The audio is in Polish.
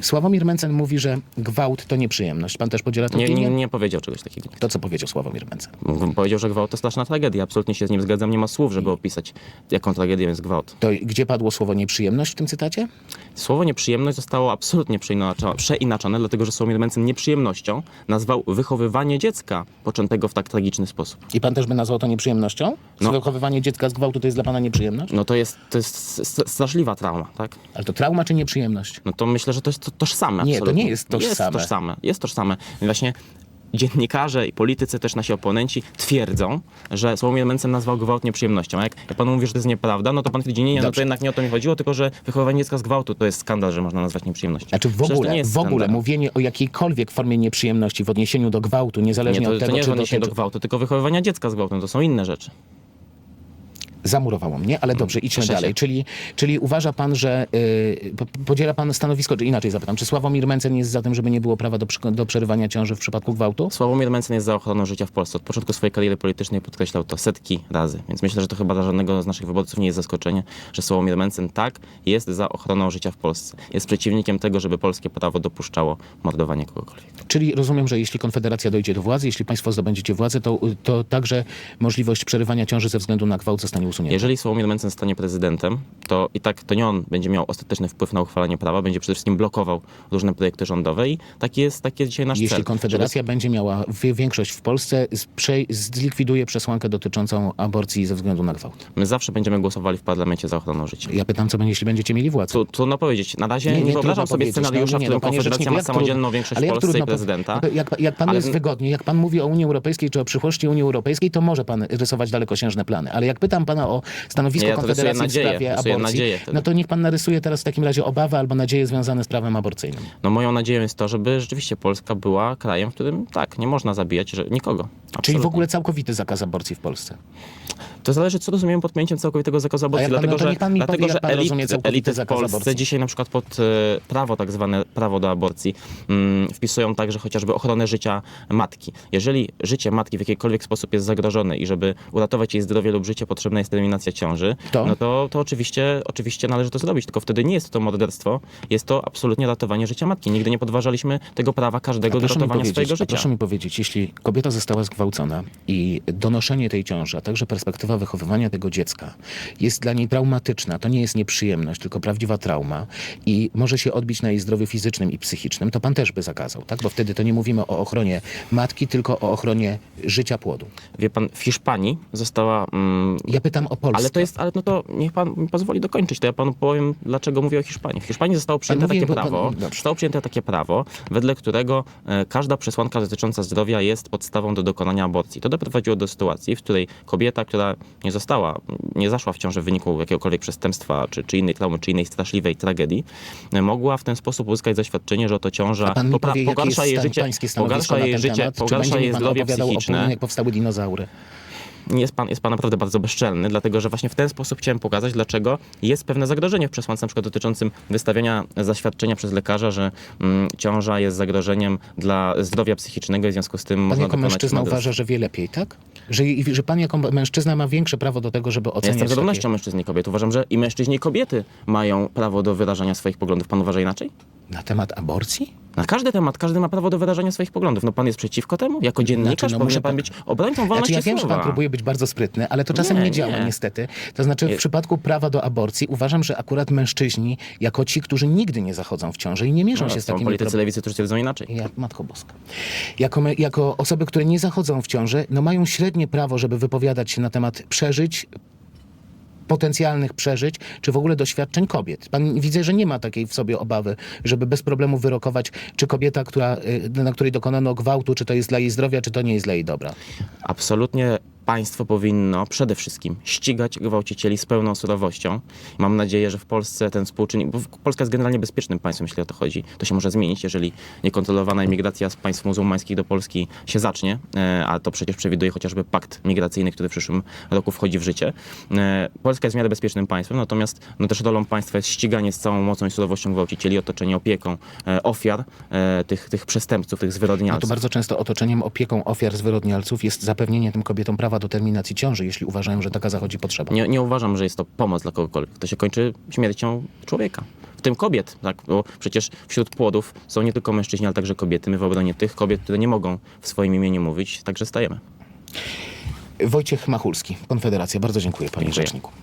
Sławomir Mencen mówi, że gwałt to nieprzyjemność. Pan też podziela tę Nie, opinię? nie, nie powiedział czegoś takiego. To, co powiedział Sławomir Mencen. Powiedział, że gwałt to straszna tragedia. Absolutnie się z nim zgadzam. Nie ma słów, żeby opisać, jaką tragedią jest gwałt. To gdzie padło słowo nieprzyjemność w tym cytacie? Słowo nieprzyjemność zostało absolutnie przeinaczone, dlatego że Sławomir Mencen nieprzyjemnością nazwał wychowywanie dziecka poczętego w tak tragiczny sposób. I pan też by nazwał to nieprzyjemnością? No. Wychowywanie dziecka z gwałtu to jest dla pana nieprzyjemność? No to jest, to jest straszliwa trauma, tak? Ale to trauma czy nieprzyjemność? No to myślę, że to jest to, tożsame. Nie, to absolutnie. nie jest tożsame. Jest tożsame. Jest tożsame. Właśnie dziennikarze i politycy, też nasi oponenci twierdzą, że Sławomir Mencen nazwał gwałt nieprzyjemnością. A jak, pan mówi, że to jest nieprawda, no to pan twierdzi, nie, nie, no to jednak nie o to mi chodziło, tylko że wychowywanie dziecka z gwałtu to jest skandal, że można nazwać nieprzyjemnością. Znaczy w to ogóle, nie w ogóle skandal. mówienie o jakiejkolwiek formie nieprzyjemności w odniesieniu do gwałtu, niezależnie Nie, to, od tego, to nie czy w odniesieniu do dotyczy... gwałtu, tylko wychowywania dziecka z gwałtem, to są inne rzeczy. Zamurowało mnie, ale dobrze, idźmy się. dalej. Czyli, czyli uważa pan, że y, po- podziela pan stanowisko, czy inaczej zapytam, czy Sławomir Mencen jest za tym, żeby nie było prawa do, przy- do przerywania ciąży w przypadku gwałtu? Sławomir Mencen jest za ochroną życia w Polsce. Od początku swojej kariery politycznej podkreślał to setki razy. Więc myślę, że to chyba dla żadnego z naszych wyborców nie jest zaskoczenie, że Sławomir Mencen tak jest za ochroną życia w Polsce. Jest przeciwnikiem tego, żeby polskie prawo dopuszczało mordowanie kogokolwiek. Czyli rozumiem, że jeśli Konfederacja dojdzie do władzy, jeśli państwo zdobędziecie władzę, to, to także możliwość przerywania ciąży ze względu na gwałt zostanie usunięta. Jeżeli Sławomir Mencen stanie prezydentem, to i tak to nie on będzie miał ostateczny wpływ na uchwalanie prawa, będzie przede wszystkim blokował różne projekty rządowe i taki jest, taki jest dzisiaj nasz Jeśli cel. Konfederacja będzie miała wi- większość w Polsce, zlikwiduje przesłankę dotyczącą aborcji ze względu na gwałt. My zawsze będziemy głosowali w parlamencie za ochroną życia. Ja pytam, co będzie, jeśli będziecie mieli władzę. Tu, trudno powiedzieć. Na razie Nie, nie, nie, wyobrażam sobie scenariusza, No, w którym no, panie Konfederacja ma samodzielną większość w Polsce i prezydenta. Jak, jak pan Ale- jest wygodnie, jak pan mówi o Unii Europejskiej czy o przyszłości Unii Europejskiej, to może pan rysować dalekosiężne plany. Ale jak pytam pana o stanowisko ja Konfederacji w nadzieję, sprawie rysuję aborcji, nadzieję wtedy. no to niech pan narysuje teraz w takim razie obawy albo nadzieje związane z prawem aborcyjnym. No moją nadzieją jest to, żeby rzeczywiście Polska była krajem, w którym tak, nie można zabijać nikogo. Czyli w Absolutnie. ogóle całkowity zakaz aborcji w Polsce. To zależy, co rozumiemy pod pojęciem całkowitego zakazu aborcji. dlatego, że, pan mi dlatego, że elit, elity w Polsce aborcji. dzisiaj na przykład pod e, prawo, tak zwane prawo do aborcji, mm, wpisują także chociażby ochronę życia matki. Jeżeli życie matki w jakikolwiek sposób jest zagrożone i żeby uratować jej zdrowie lub życie, potrzebna jest terminacja ciąży, To? no to, to oczywiście, oczywiście należy to zrobić. Tylko wtedy nie jest to morderstwo, jest to absolutnie ratowanie życia matki. Nigdy nie podważaliśmy tego prawa każdego do ratowania swojego życia. proszę mi powiedzieć, jeśli kobieta została zgwałcona i donoszenie tej ciąży, a także perspektywa wychowywania tego dziecka jest dla niej traumatyczna, to nie jest nieprzyjemność, tylko prawdziwa trauma i może się odbić na jej zdrowiu fizycznym i psychicznym, to pan też by zakazał, tak? Bo wtedy to nie mówimy o ochronie matki, tylko o ochronie życia płodu. Wie pan, w Hiszpanii została mm, Ja pytam o Polskę. Ale to jest, ale no to niech pan mi pozwoli dokończyć, to ja panu powiem, dlaczego mówię o Hiszpanii. W Hiszpanii zostało przyjęte mówi, takie bo pan- prawo, dobrze. zostało przyjęte takie prawo, wedle którego e, każda przesłanka dotycząca zdrowia jest podstawą do dokonania aborcji. To doprowadziło do sytuacji, w której kobieta, która nie została, nie zaszła w ciąży w wyniku jakiegokolwiek przestępstwa, czy, czy innej traumy, czy innej straszliwej tragedii, e, mogła w ten sposób uzyskać zaświadczenie, że oto ciąża popra- powie, pogarsza jej stan, życie, pogarsza jej życie, temat? Pogarsza jej zdrowie psychiczne. Polsce, jak powstały dinozaury? Jest pan, jest pan naprawdę bardzo bezczelny, dlatego że właśnie w ten sposób chciałem pokazać, dlaczego jest pewne zagrożenie w przesłance na przykład dotyczącym wystawiania zaświadczenia przez lekarza, że mm, ciąża jest zagrożeniem dla zdrowia psychicznego i w związku z tym Pan można jako mężczyzna morderstwa. uważa, że wie lepiej, tak? Że, że pan jako mężczyzna ma większe prawo do tego, żeby Ja oceniać jestem za równością mężczyzn i kobiet. Uważam, że i mężczyźni i kobiety mają prawo do wyrażania swoich poglądów. Pan uważa inaczej? Na temat aborcji? Na każdy temat, każdy ma prawo do wyrażania swoich poglądów. No pan jest przeciwko temu? Jako dziennikarz Znaczy, no powinien pan być obrońcą wolności Znaczy, ja wiem, że słowa. pan próbuje być bardzo sprytny, ale to czasem Nie, nie, działa nie. niestety. To znaczy w Nie. przypadku prawa do aborcji uważam, że akurat mężczyźni, jako ci, którzy nigdy nie zachodzą w ciąży i nie mierzą No, się z takimi politycy lewicy, którzy twierdzą inaczej. Ja, Matko Boska. Jako, my, jako osoby, które nie zachodzą w ciąży, no mają średnie prawo, żeby wypowiadać się na temat przeżyć, potencjalnych przeżyć, czy w ogóle doświadczeń kobiet. Pan widzę, że nie ma takiej w sobie obawy, żeby bez problemu wyrokować, czy kobieta, która, y, na której dokonano gwałtu, czy to jest dla jej zdrowia, czy to nie jest dla jej dobra. Absolutnie państwo powinno przede wszystkim ścigać gwałcicieli z pełną surowością. Mam nadzieję, że w Polsce ten współczynnik, bo Polska jest generalnie bezpiecznym państwem, jeśli o to chodzi. To się może zmienić, jeżeli niekontrolowana imigracja z państw muzułmańskich do Polski się zacznie, e, a to przecież przewiduje chociażby pakt migracyjny, który w przyszłym roku wchodzi w życie. E, Polska jest w miarę bezpiecznym państwem, natomiast no też rolą państwa jest ściganie z całą mocą i surowością gwałcicieli, otoczenie opieką e, ofiar tych, tych przestępców, tych No to zwyrodnialców. bardzo często otoczeniem, opieką ofiar zwyrodnialców jest zapewnienie tym kobietom prawa do terminacji ciąży, jeśli uważają, że taka zachodzi potrzeba. Nie, nie uważam, że jest to pomoc dla kogokolwiek. To się kończy śmiercią człowieka. W tym kobiet, tak? bo przecież wśród płodów są nie tylko mężczyźni, ale także kobiety. My w obronie tych kobiet, które nie mogą w swoim imieniu mówić, także stajemy. Wojciech Machulski, Konfederacja. Bardzo dziękuję panie Dziękuję. rzeczniku.